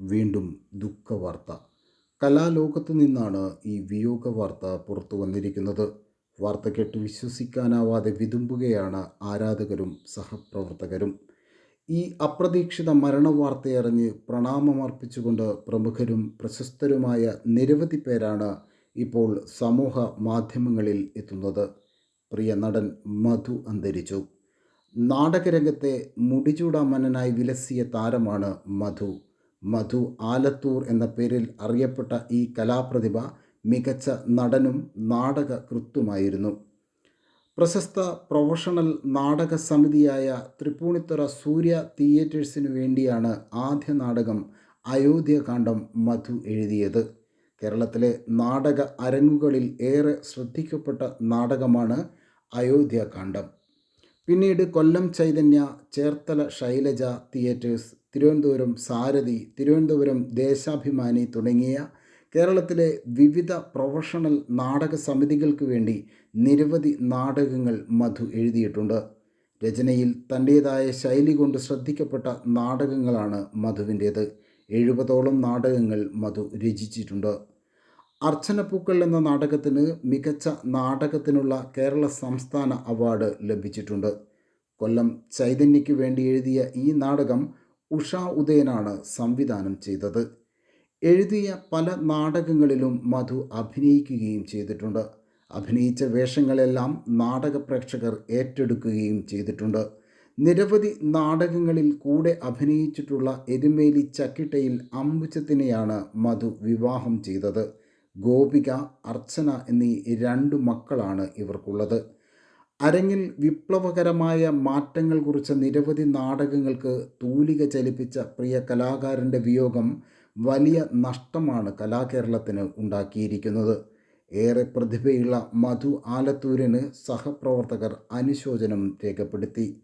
വീണ്ടും ദുഃഖവാർത്ത. കലാലോകത്തു നിന്നാണ് ഈ വിയോഗ വാർത്ത പുറത്തു വന്നിരിക്കുന്നത്. വാർത്ത കേട്ട് വിശ്വസിക്കാനാവാതെ വിതുമ്പുകയാണ് ആരാധകരും സഹപ്രവർത്തകരും. ഈ അപ്രതീക്ഷിത മരണവാർത്തയറിഞ്ഞ് പ്രണാമമർപ്പിച്ചുകൊണ്ട് പ്രമുഖരും പ്രശസ്തരുമായ നിരവധി പേരാണ് ഇപ്പോൾ സമൂഹ മാധ്യമങ്ങളിൽ എത്തുന്നത്. പ്രിയ നടൻ മധു അന്തരിച്ചു. നാടകരംഗത്തെ മുടിചൂടാമനായി വിലസിയ താരമാണ് മധു. മധു ആലത്തൂർ എന്ന പേരിൽ അറിയപ്പെട്ട ഈ കലാപ്രതിഭ മികച്ച നടനും നാടക കൃത്തുമായിരുന്നു പ്രശസ്ത പ്രൊഫഷണൽ നാടക സമിതിയായ തൃപ്പൂണിത്തുറ സൂര്യ തിയേറ്റേഴ്സിനു വേണ്ടിയാണ് ആദ്യ നാടകം അയോധ്യകാന്ഡം മധു എഴുതിയത്. കേരളത്തിലെ നാടക അരങ്ങുകളിൽ ഏറെ ശ്രദ്ധിക്കപ്പെട്ട നാടകമാണ് അയോധ്യകാന്ഡം. പിന്നീട് കൊല്ലം ചൈതന്യ ചേർത്തല ശൈലജ തിയേറ്റേഴ്സ് തിരുവനന്തപുരം സാരഥി തിരുവനന്തപുരം ദേശാഭിമാനി തുടങ്ങിയ കേരളത്തിലെ വിവിധ പ്രൊഫഷണൽ നാടക സമിതികൾക്ക് വേണ്ടി നിരവധി നാടകങ്ങൾ മധു എഴുതിയിട്ടുണ്ട്. രചനയിൽ തന്റേതായ ശൈലി കൊണ്ട് ശ്രദ്ധിക്കപ്പെട്ട നാടകങ്ങളാണ് മധുവിന്റേത്. എഴുപതോളം നാടകങ്ങൾ മധു രചിച്ചിട്ടുണ്ട്. അർച്ചനപ്പൂക്കൾ എന്ന നാടകത്തിന് മികച്ച നാടകത്തിനുള്ള കേരള സംസ്ഥാന അവാർഡ് ലഭിച്ചിട്ടുണ്ട്. കൊല്ലം ചൈതന്യയ്ക്ക് വേണ്ടി എഴുതിയ ഈ നാടകം ഉഷ ഉദയനാണ് സംവിധാനം ചെയ്തത്. എഴുതിയ പല നാടകങ്ങളിലും മധു അഭിനയിക്കുകയും ചെയ്തിട്ടുണ്ട്. അഭിനയിച്ച വേഷങ്ങളെല്ലാം നാടക പ്രേക്ഷകർ ഏറ്റെടുക്കുകയും ചെയ്തിട്ടുണ്ട്. നിരവധി നാടകങ്ങളിൽ കൂടെ അഭിനയിച്ചിട്ടുള്ള എരുമേലി ചക്കിട്ടയിൽ അമ്പുച്ചത്തിനെയാണ് മധു വിവാഹം ചെയ്തത്. ഗോപിക അർച്ചന എന്നീ രണ്ടു മക്കളാണ് ഇവർക്കുള്ളത്. അരങ്ങിൽ വിപ്ലവകരമായ മാറ്റങ്ങൾ കുറിച്ച നിരവധി നാടകങ്ങൾക്ക് തൂലിക ചലിപ്പിച്ച പ്രിയ കലാകാരന്റെ വിയോഗം വലിയ നഷ്ടമാണ് കലാകേരളത്തിന് ഉണ്ടാക്കിയിരിക്കുന്നത്. ഏറെ പ്രതിഭയുള്ള മധു ആലത്തൂരിന് സഹപ്രവർത്തകർ അനുശോചനം രേഖപ്പെടുത്തി.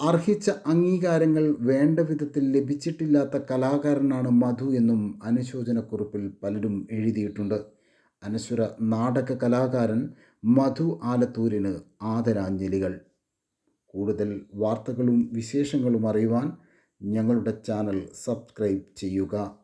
അർഹിച്ച അംഗീകാരങ്ങൾ വേണ്ട വിധത്തിൽ ലഭിച്ചിട്ടില്ലാത്ത കലാകാരനാണ് മധു എന്നും അനുശോചനക്കുറിപ്പിൽ പലരും എഴുതിയിട്ടുണ്ട്. അനശ്വര നാടക കലാകാരൻ മധു ആലത്തൂരിന് ആദരാഞ്ജലികൾ. കൂടുതൽ വാർത്തകളും വിശേഷങ്ങളും അറിയുവാൻ ഞങ്ങളുടെ ചാനൽ സബ്സ്ക്രൈബ് ചെയ്യുക.